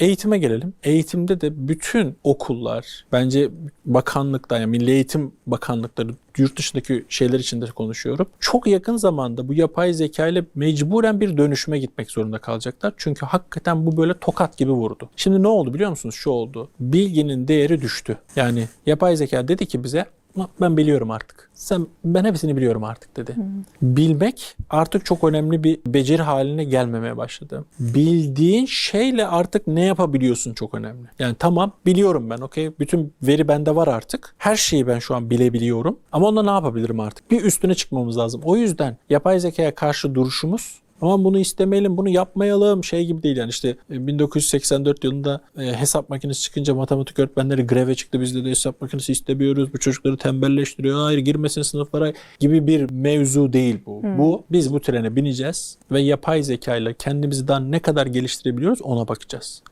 Eğitime gelelim. Eğitimde de bütün okullar bence bakanlıkta yani Milli Eğitim Bakanlıkları yurt dışındaki şeyler için de konuşuyorum. Çok yakın zamanda bu yapay zeka ile mecburen bir dönüşüme gitmek zorunda kalacaklar. Çünkü hakikaten bu böyle tokat gibi vurdu. Şimdi ne oldu biliyor musunuz? Şu oldu. Bilginin değeri düştü. Yani yapay zeka dedi ki bize ben biliyorum artık. Sen ben hepsini biliyorum artık dedi. Bilmek artık çok önemli bir beceri haline gelmemeye başladı. Bildiğin şeyle artık ne yapabiliyorsun çok önemli. Yani tamam biliyorum ben okey. Bütün veri bende var artık. Her şeyi ben şu an bilebiliyorum. Ama onunla ne yapabilirim artık? Bir üstüne çıkmamız lazım. O yüzden yapay zekaya karşı duruşumuz ama bunu istemeyelim, bunu yapmayalım şey gibi değil yani işte e, 1984 yılında e, hesap makinesi çıkınca matematik öğretmenleri greve çıktı. Biz de, de hesap makinesi istemiyoruz. Bu çocukları tembelleştiriyor. Hayır girmesin sınıflara gibi bir mevzu değil bu. Bu biz bu trene bineceğiz ve yapay zeka ile kendimizi daha ne kadar geliştirebiliyoruz ona bakacağız.